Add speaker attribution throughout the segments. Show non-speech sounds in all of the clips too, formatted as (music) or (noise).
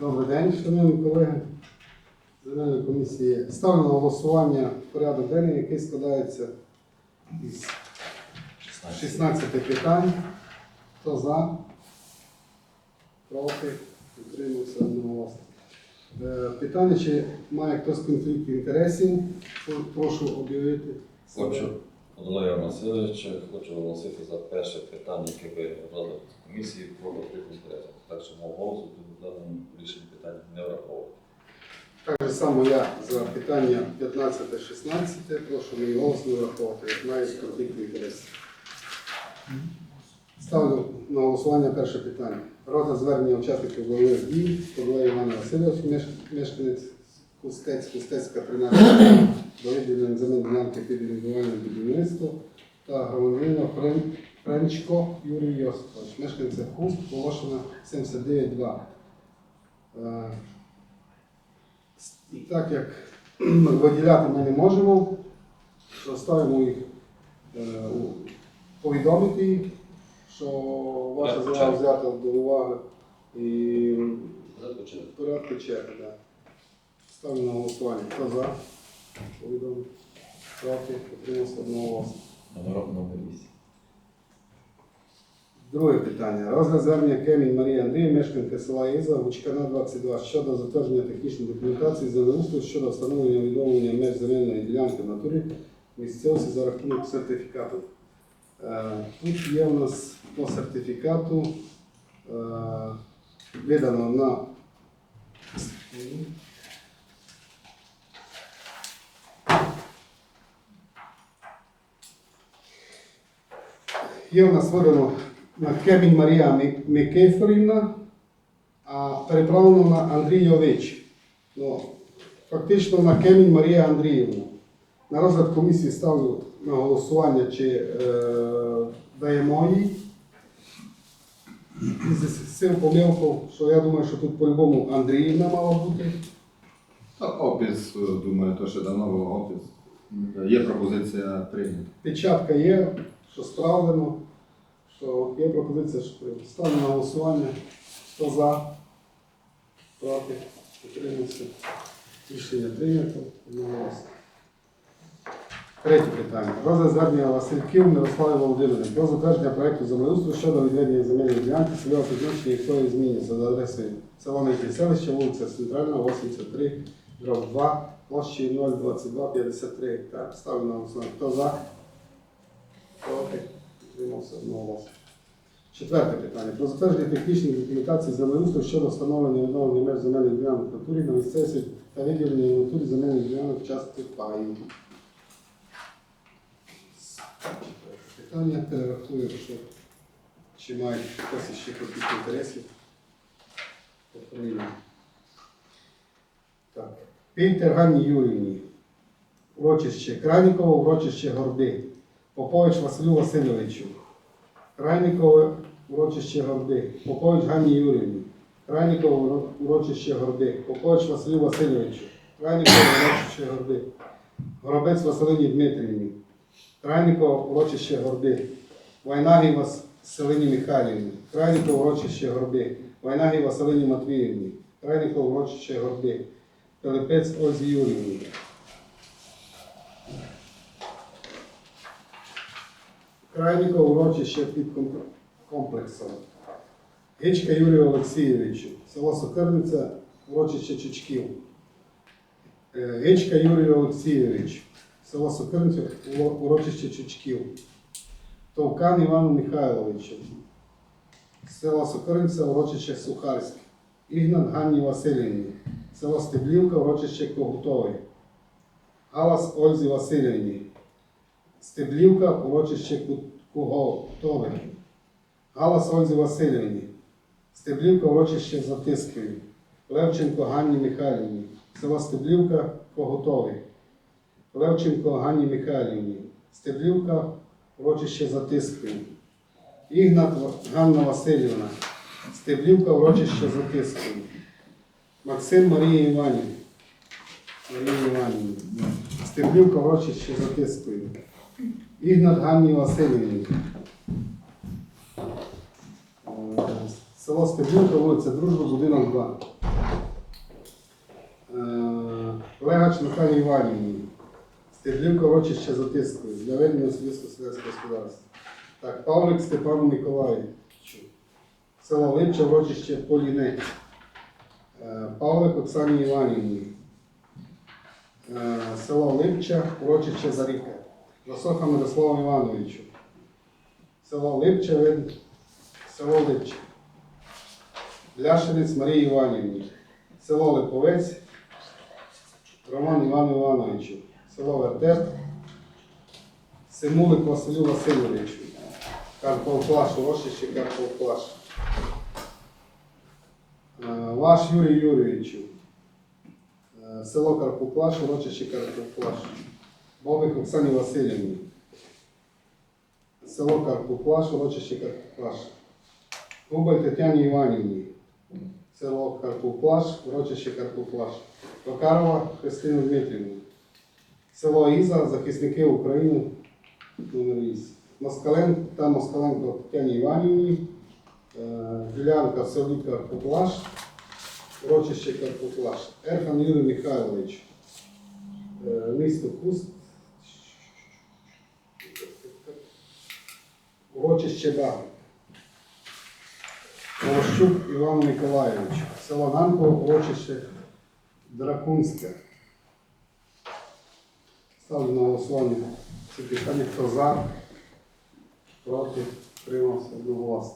Speaker 1: Добрий день, шановні колеги. Земельної комісії. Ставлю на голосування порядок денний, який складається із 16 питань. Хто за? Проти? Утримався одноголосно. Е, Питання, чи має хтось конфлікт інтересів? Прошу об'явити.
Speaker 2: Хочу, Володимир Васильович, хочу оголосити за перше питання, яке ви розгляд комісії про конфлікт інтересів. Так що мого голосу в даному рішенні питання не враховувати.
Speaker 1: Так само я за питання 15-16, прошу мій голос не враховувати, як має конфлікт інтересів. Ставлю на голосування перше питання. Розгляд звернення учасників бойових дій, Кодлей Іван Васильович, мешканець Кустець, Кустецька 13, до виділення земель ділянки під індивідуальне будівництво та громадянина Френ- Френчко Юрій Йосипович, мешканця Хуст, Волошина 79-2. Е, і так як (clears throat) виділяти ми не можемо, ставимо їх е, повідомити що ваша заява взята до уваги і порядку черги. Ставимо на голосування. Хто за? Повідомити. Проти, утримався одного
Speaker 2: номер 8.
Speaker 1: Друге питання. Розгляд звернення Кемінь Марії Андрій, мешканки села Іза, Гучкана 22, щодо затвердження технічної документації землеустрою щодо встановлення відновлення меж земельної ділянки в натурі місцевості за рахунок сертифікату. Е, Тут є у нас по сертифікату е, видано на Є у нас видано на Кемінь Марія Микифорівна, а переправлено на Андрійович. Ну, фактично на Кемінь Марія Андріївна. На розгляд комісії ставлю на голосування, чи е, даємо їй. З цим помилку, що я думаю, що тут по-любому Андріївна мала бути.
Speaker 3: Та опис, думаю, то, що дано опис. Є пропозиція прийнята.
Speaker 1: Печатка є, що справлено, що є пропозиція, ставлю на голосування. Хто за? Проти? Утримався. Рішення прийнято. Третє питання. Розгляд звернення Васильків Мирослави Володимирівни про затвердження проекту землеустрою щодо відведення земельної ділянки цільового призначення якої змінюється за адресою села Нижнє селище, вулиця Центральна, 83, дроб 2, площі 022 53 гектар. Ставлю на голосування. Хто за? Проти? Утримався одноголосно. Четверте питання. Про затвердження технічної документації землеустрою щодо встановлення відновлення меж земельних ділянок натурі на місцевості та виділення натурі земельних ділянок частки паїв. Питання перерахую, що чи має хтось ще конфлікт інтересів. Так. Пінтер Ганні Юріївні. Урочище Крайніково, урочище Горди. Попович Василю Васильовичу. Крайнікове урочище Горди. Попович Ганні Юріївні. Крайніково урочище Горди. Попович Василю Васильовичу. Крайніково урочище Горди. Горобець Василині Дмитрівні. Крайніково урочище Горди. Вайнагі Василині Михайлівні. Крайніково урочище Горди. Вайнагі Василині Матвіївні. Крайніково урочище Горди. Пилипець Ользі Юріївні. Крайніково урочище під ком- комплексом. Гичка Юрію Олексійовичу, село Сокирниця, урочище Чучків. Е, Гичка Юрію Олексійович, село Сокирниця, уро- урочище Чучків. Товкан Івану Михайловичу, село Сокирниця, урочище Сухарське. Ігнат Ганні Васильівні, село Стеблівка, урочище Когутове. Галас Ользі Васильівні, Стеблівка, урочище Ку- Куготове. Галас Ользі Васильівні, Стеблівка, урочище Затисківі. Левченко Ганні Михайлівні, село Стеблівка, Коготове. Левченко Ганні Михайлівні, Стеблівка, урочище Затисківі. Ігнат Ганна Васильівна, Стеблівка, урочище Затисківі. Максим Марія Іванівна. Марія Іванівна. Стеблівка, урочище Затисківі. Ігнат Ганні Васильівні. Е, Село Стеблівка, вулиця Дружба, будинок 2. Легач Наталії Іванівні. Стеблівка урочище затискою для ведення особисто селянського господарства. Так, Павлик Степану Миколаївичу. Село Липче, урочище Полінець. Е, Павлик Оксані Іванівні. Е, Село Липче, урочище Заріка. Лосоха Мирославу Івановичу. Село Липче, вид- село Липче. Ляшинець Марії Іванівні. Село Липовець. Роман Івану Івановичу. Село Вертеп. Симулик Василю Васильовичу. Карпов Плаш, урочище Карпов Плаш. Е, Ваш Юрій Юрійовичу. Е, Село Карпоплаш, урочище Карпоплаш. Бобик Оксані Васильівні. Село Карпоплаш, урочище Карпоплаш. Губель Тетяні Іванівні. Село Карпоплаш, урочище Карпоплаш. Токарова Христину Дмитрівну. Село Іза, захисники України, номер 8. Москаленко та Москаленко Тетяні Іванівні. Е, Ділянка селі Карпоплаш, урочище Карпоплаш. Ерхан Юрій Михайлович. Е, Місто Куст. Урочище Баг. Волощук Іван Миколайович. Село Нанко, урочище Дракунське. Ставлю на голосування ці питання. Хто за? Проти? Тримався одноголосно.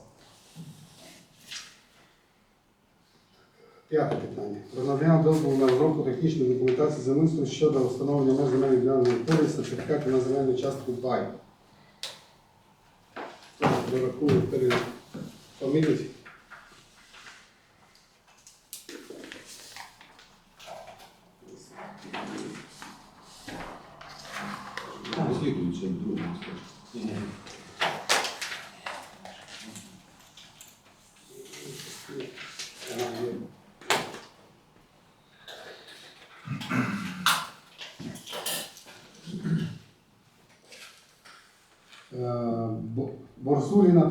Speaker 1: П'яте питання. Надання дозволу на розробку технічної документації землеустрою щодо встановлення меж земельної ділянки території сертифікати на земельну частку 2. Прорахую перед фамілії.
Speaker 3: Слідуючи, другому скажу.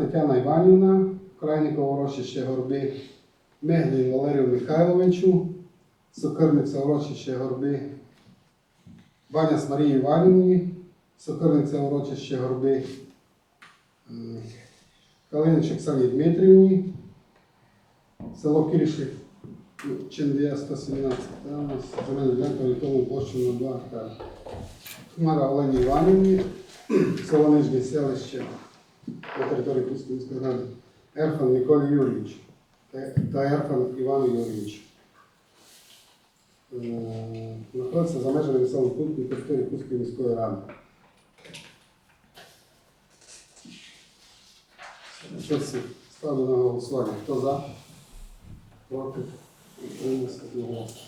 Speaker 1: Тетяна Іванівна, Крайникова урочище Горби, Меглін Валерію Михайловичу, Сокирниця урочище Горби, Баняс Марії Іванівні, Сокирниця урочище Горби, Калинич Оксані Дмитрівні, село Кириші, Чендія 117, там у нас земельна ділянка площею на 2 гектари. Хмара Олені Іванівні, (clears throat) село Нижнє селище на території міської ради. Ерфан Миколі Юрійович та- та Ерфан Іван Юрійович. Е, Знаходиться за межами населеного пункту на території Курської міської ради. Ставлю на голосування. Хто за? Проти? Утримався одноголосно.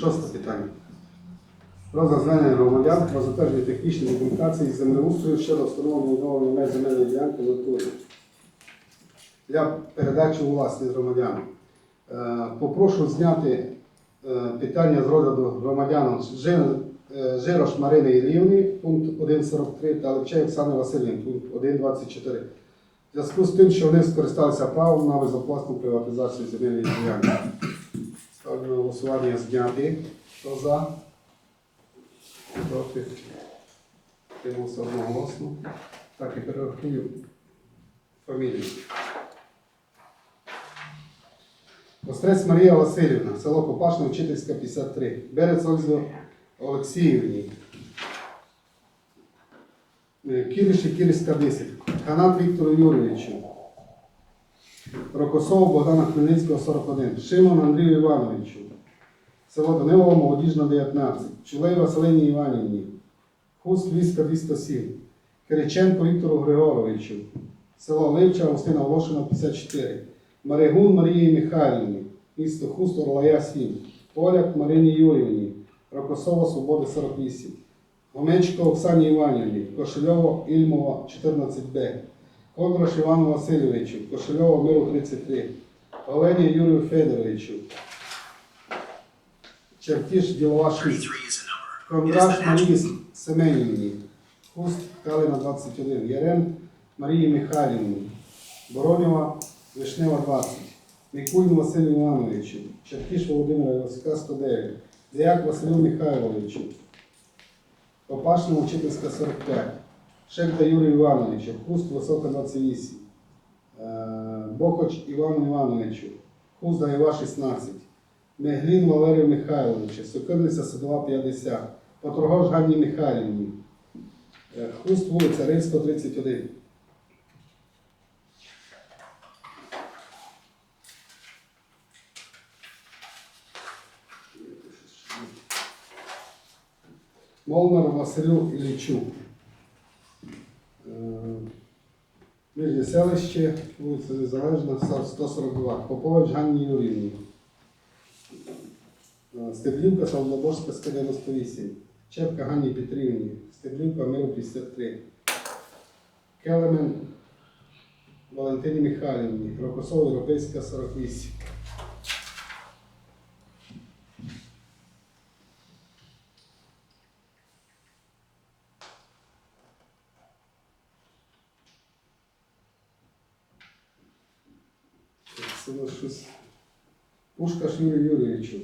Speaker 1: Шосте питання. Про звернення громадян про затвердження технічної документації з землеустрою щодо встановлення відновлення меж земельної ділянки натурі для передачі у власність громадян. Е, Попрошу зняти е, питання з розгляду громадян Жи- е, Жирош Марини Іллівни, пункт 1.43 та Левчей Оксани Васильівни, пункт 1.24. В зв'язку з тим, що вони скористалися правом на безоплатну приватизацію земельної ділянки. Ставлю на голосування зняти. Хто за? Проти? Тримався одноголосно. Так, і перерахую фамілію. Острець Марія Васильівна, село Попашне, Вчительська, 53. Берець Ользо Олексіївні. Е, Кіріші, Кірська, 10. Канат Віктору Юрійовичу. Рокосов Богдана Хмельницького, 41. Шимон Андрію Івановичу. Село Данилово, Молодіжна, 19. Чулей Василині Іванівні. Хуст Віска, 207. Кириченко Віктору Григоровичу. Село Ливча, Гостина Волошина, 54. Маригун Марії Михайлівні. Місто Хуст, Орлая, 7. Поляк Марині Юрівні. Рокосова, Свободи, 48. Гоменчко Оксані Іванівні. Кошельово Ільмова, 14Б. Кондраш Івану Васильовичу, Кошельова Миру 33, Олені Юрію Федоровичу, Чертіш Ділова 6, Кондраш Марії Семенівні, Хуст Калина 21, Ярем Марії Михайлівні, Боронєва Вишнева 20, Мікульну Василю Івановичу, Черкіш Володимира Івасика 109, Зяк Василю Михайловичу, Попашному Учительська 45, Шепта Юрію Івановичу, Хуст Висока 28, е, Бокоч Івану Івановичу, Хузда Іва 16, Меглін Валерію Михайловичу, Сокирниця Садова 50, Поторгош Ганні Михайлівні, е, Хуст вулиця Рильська 31. Молнар Василю Іллічу. Е, Нижнє селище, вулиця Незалежна, 142. Попович Ганні Юрівні. Е, Стеблівка, Савлоборська, 198. Чепка Ганні Петрівні. Стеблівка, Миру 53. Келемен Валентині Михайлівні. Рокосова, Європейська, 48. Це щось. Пушкаш Юрію Юрійовичу.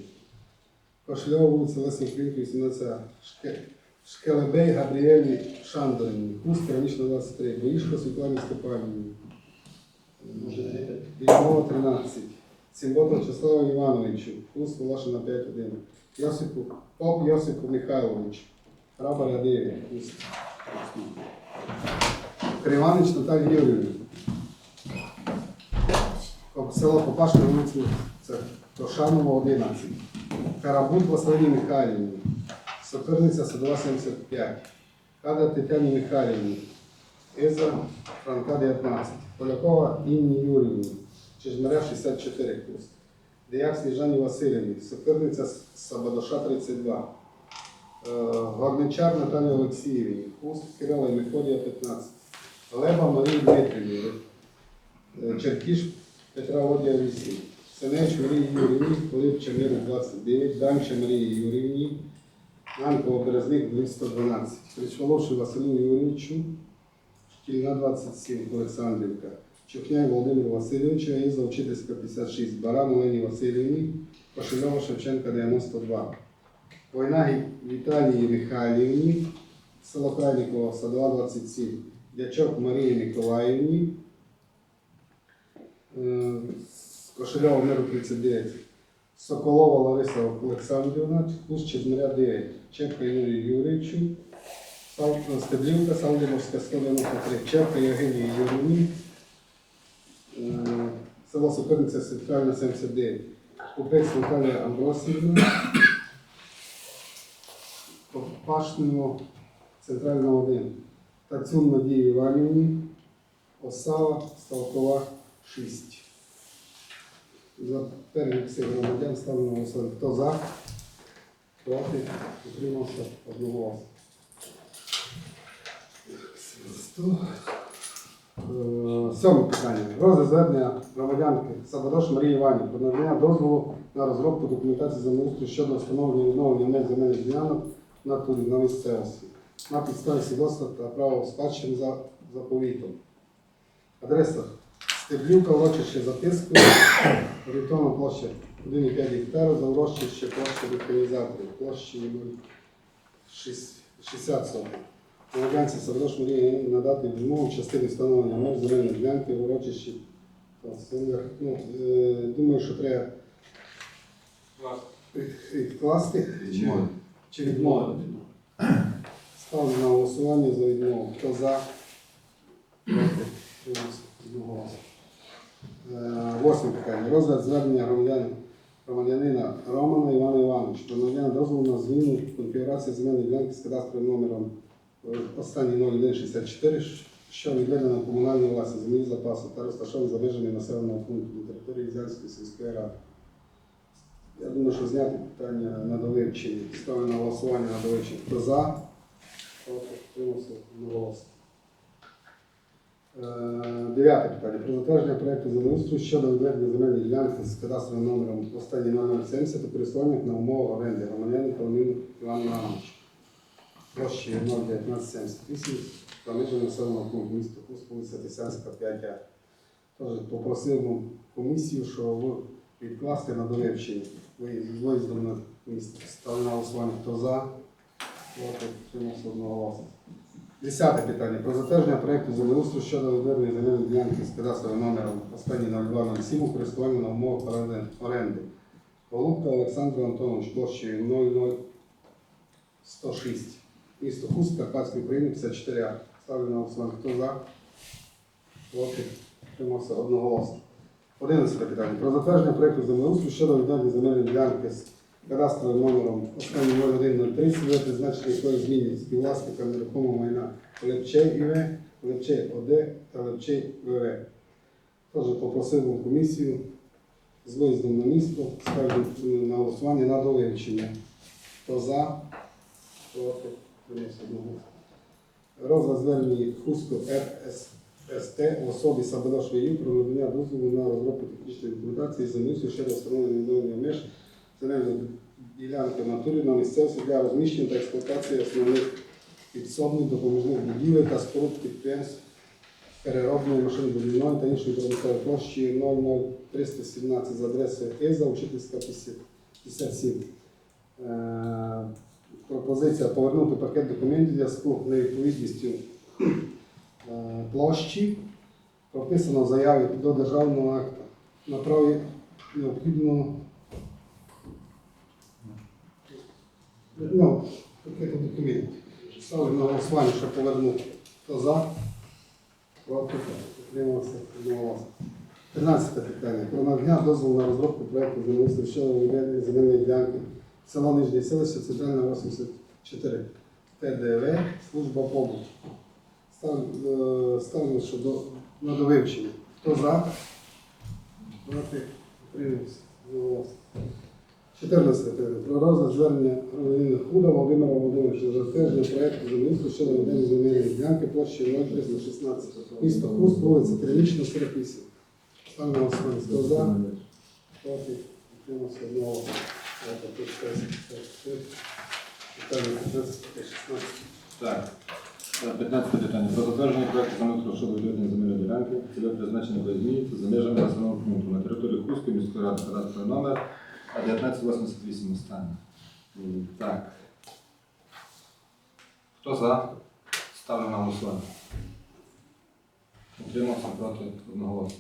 Speaker 1: Кошльова вулиця Лесі Українки, 18 Шке... Шкелебей Габріелі Шандорівні. Хуст Керамічна 23. Боїшко Світлані Степанівні. Іллінова 13. Сімбота Числава Івановичу. Хуст Волошина 5-1. Йосипу, Поп Йосипу Михайловичу. Рабаря 9. Хуст. Криванич Наталії Юрівні. Село Попашне вулицю це Тошанова 11. Карабут Василині Михайлівні. Сокирниця Садова 75. Када Тетяні Михайлівні. Еза Франка 19. Полякова Інні Юрівні. Чижмаря 64 курс. Деяк Сніжані Васильівні. Сокирниця Сабадоша 32. Е, Горничар Наталії Олексіївні. Хуст Кирила і Мефодія 15. Леба Марії Дмитрівні. Е, Черкіш Петра Водія 8. Сенеч Марії Юрівні, Полип Чемир 29, Дамча Марії Юрівні, Анкова Березник 212. Кричволовши Василю Юрійовичу, Шкільна 27, Олександрівка. Чухняй Володимиру Васильовичу, Іза Учительська 56, Баран Олені Васильівні, Кошельова Шевченка 92. Война Віталії Михайлівні, село Крайникова, Садова 27, Дячок Марії Миколаївні, Е, Кошельова Миру 39, Соколова Лариса Олександрівна, Кус Чезмиря 9, Чепка Юрію Юрійовичу, Стеблівка, Салдимовська 193, Чепка Євгенії Юрівні, Е, село Сокирниця Центральна 79, Купець Наталія Амбросівна, Пашнього Центральна 1, Тацюн Надії Іванівні, Осава, Сталкова 6. За перелік всіх громадян ставлено на голосування. Хто за? Проти? Утримався. Сто. Е, Сьоме питання. Розгляд звернення громадянки Сабадош Марії Іванів про надання дозволу на розробку документації землеустрою щодо встановлення відновлення меж земельних ділянок на місцевості на підставі свідоцтва та право спадщини за заповітом. Адреса Стеблівка, урочище записку, орієнтовна площа 1,5 гектара, за урочище площа механізаторів, площі 60 соток. Громадянці Савдош Марії надати відмову в частині встановлення меж земельної ділянки в урочищі. Ну, е, думаю, що треба відкласти чи,
Speaker 3: Відмовити.
Speaker 1: чи відмовити. Ставлю на голосування за відмову. Хто за? Проти? Одноголосно. Восьме питання. Розгляд звернення громадян, громадянина Романа Івана Івановича про дозволу на зміну конфігурації земельної ділянки з кадастровим номером е, останній 0164, що відведено комунальної власності землі запасу та розташований за межами населеного пункту на території Зянської сільської ради. Я думаю, що зняти питання на довивчення. Ставлю на голосування на довивчення. Хто за? Проти? Утримався? Одноголосно. Е, Дев'яте питання. Про затвердження проєкту землеустрою щодо відведення земельної ділянки з кадастровим номером останній 070 та користування на умовах оренди громадянин Павлін Іван Іванович. площі 01978 за межами населеного пункту місто Кус, вулиця Тисянська, 5А. Тож попросив комісію, що ви відкласти на з виїздом на місто. Ставлю на голосування, хто за, проти, утримався одноголосно. Десяте питання. Про затвердження проєкту землеустрою щодо відведення земельної ділянки з кадастровим номером останній 0207 у користуванні на умовах оренди-. Голубка Олександр Антонович площею 00106. Місто Хуст, Карпатський України, 54 А. Ставлю на голосування. Хто за? Проти? Утримався одноголосно. 11 питання. Про затвердження проєкту землеустрою щодо відведення земельної ділянки кадастровим номером останній 0103 цільове призначення якої змінюють співвласникам нерухомого майна Лепчей ІВ, Лепчей ОД та Лепчей ВВ. Теж попросив комісію з виїздом на місто ставлю на голосування на довивчення. Хто за? Проти? Утримався одноголосно. Розгляд звернення Хусту РССТ в особі Сабадашої Ю про надання дозволу на розробку технічної документації землеустрою щодо встановлення відновлення меж земельної ділянки в натурі на місцевості для розміщення та експлуатації основних підсобних допоміжних будівель та споруд підприємств переробної машинобудівної та іншої промислової площі 00317 за адресою ЕЗА, Учительська 57. Е, Пропозиція повернути пакет документів зв'язку з невідповідністю е, площі, прописано в заяві до державного акту на праві необхідного ну, пакету документів. Ставлю на голосування, щоб повернути. Хто за? Проти? 13 питання. Про надання дозволу на розробку проєкту землеустрою щодо земельної ділянки село Нижнє селище, Центральна 84. ТДВ, служба побуту. Став- е, Ставлю, що до, на довивчення. Хто за? Проти? Утримався? Одноголосно. 14. Про розгляд звернення громадянина Худа Володимира Володимировича за затвердження проєкту землеустрою щодо ведення земельної ділянки площею 0316. Місто Хуст, вулиця Тринічна, 48. Ставлю на. Хто за? Проти? Утримався одного. Питання 15, 16.
Speaker 3: Так. Е, 15 питання. Про затвердження проекту землеустрою щодо відведення земельної ділянки, цільове призначення якої змінюється за межами населеного пункту на території Хустської міської ради кадастровий номер 1988 останній. Так. Хто за? Ставлю на голосування. Утримався проти одноголосно.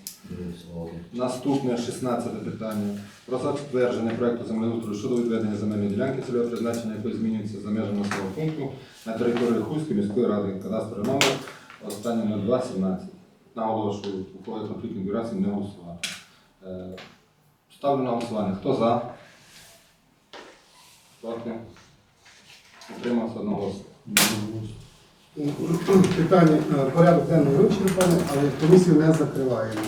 Speaker 3: Наступне 16 питання. Про затвердження проекту землеустрою щодо відведення земельної ділянки, цільове призначення якої змінюється за межами населеного пункту на території Хуської міської ради кадастровий номер останній 0217. Наголошую, у є конфлікт не голосувати. Ставлю на голосування. Хто за? Проти? Утримався одного.
Speaker 1: Питання, е, порядок денний вивчений, пане, але комісію не закриваємо.